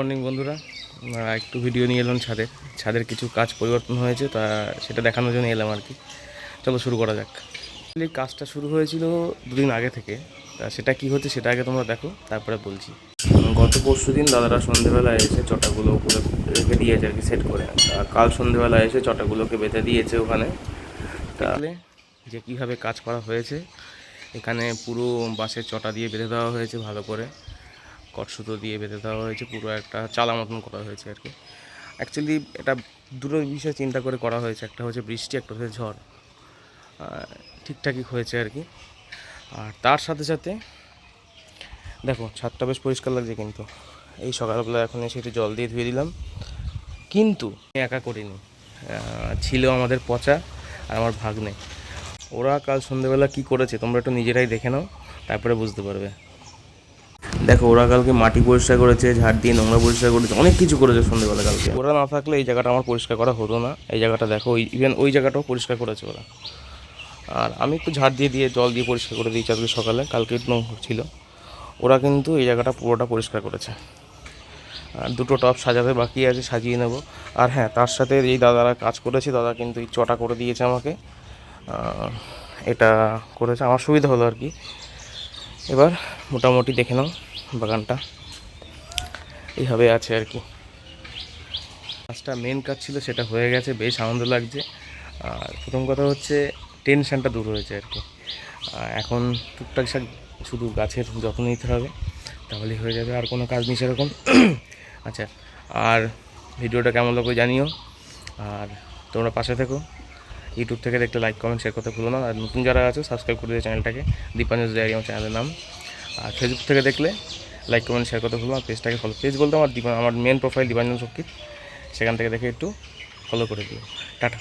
Morning বন্ধুরা। একটু video নিয়ে এলাম ছাদের ছাদের কিছু কাজ পরিবর্তন হয়েছে, তা সেটা দেখানোর জন্য এলাম আর কি। চলো শুরু করা যাক। কাজটা শুরু হয়েছিল দুদিন আগে থেকে। তা সেটা কি হচ্ছে সেটা আগে তোমরা দেখো, তারপরে বলছি। গত পরশু দিন দাদারা সন্ধেবেলা এসে চটাগুলো উপরে রেখে দিয়েছে আর কি সেট করে। কাল সন্ধেবেলা এসে চটাগুলোকে বেঁধে দিয়েছে ওখানে। তাহলে যে কীভাবে কাজ করা হয়েছে, এখানে পুরো বাঁশের চটা দিয়ে বেঁধে দেওয়া হয়েছে ভালো করে। কটসুতো দিয়ে বেঁধে দেওয়া হয়েছে, পুরো একটা চালা মতন করা হয়েছে আর কি। অ্যাকচুয়ালি এটা দুটো বিষয় চিন্তা করে করা হয়েছে, একটা হচ্ছে বৃষ্টি, একটা হচ্ছে ঝড়। ঠিকঠাকই হয়েছে আর কি। আর তার সাথে সাথে, দেখো, ছাদটা বেশ পরিষ্কার লাগছে কিন্তু। এই সকালবেলা এখন এসে একটু জল দিয়ে ধুয়ে দিলাম। কিন্তু একা করিনি। ছিল আমাদের পচা আর আমার ভাগ্নে। ওরা কাল সন্ধ্যেবেলা কি করেছে, তোমরা একটু নিজেরাই দেখে নাও, তারপরে বুঝতে পারবে। দেখো, ওরা কালকে মাটি পরিষ্কার করেছে, ঝাড় দিয়ে নোংরা পরিষ্কার করেছে, অনেক কিছু করেছে সন্ধ্যেবেলা কালকে। ওরা না থাকলে এই জায়গাটা আমার পরিষ্কার করা হতো না। এই জায়গাটা দেখো ইভেন ওই জায়গাটাও পরিষ্কার করেছে ওরা। আর আমি একটু ঝাড় দিয়ে দিয়ে, জল দিয়ে পরিষ্কার করে দিয়েছি আজকে সকালে, কালকে নোংরা ছিল। ওরা কিন্তু এই জায়গাটা পুরোটা পরিষ্কার করেছে। আর দুটো টপ সাজাতে বাকি আছে, সাজিয়ে নেব। আর হ্যাঁ তার সাথে এই দাদারা কাজ করেছে, দাদা কিন্তু এই চটা করে দিয়েছে আমাকে। এটা করেছে, আমার সুবিধা হলো আর কি। এবার মোটামুটি দেখে নাও। বাগানটা। এইভাবে আছে আর কি। কাজটা মেন কাজ ছিল, সেটা হয়ে গেছে, বেশ আনন্দ লাগছে। আর প্রথম কথা হচ্ছে টেনশনটা দূর হয়েছে আর কি। এখন টুকটাক শাক শুধু গাছের যত্ন নিতে হবে তাহলেই হয়ে যাবে, আর কোনো কাজ নেই সেরকম। আচ্ছা আর ভিডিওটা কেমন লাগবে জানিও। আর তোমরা পাশে থেকো। ইউটিউব থেকে দেখতে লাইক কমেন্ট শেয়ার করতে ভুলো না। আর নতুন যারা আছো সাবস্ক্রাইব করে দিও চ্যানেলটাকে। দীপাঞ্জ ডায়েরি আমার চ্যানেলের নাম। আর ফেসবুক থেকে দেখলে লাইক কমেন্ট শেয়ার করতে ভুলো আর পেজটাকে ফলো পেজ বলতে আমার আমার মেন প্রোফাইল দীপাঞ্জন শক্তির সেখান থেকে দেখে একটু ফলো করে দিও। টাটা।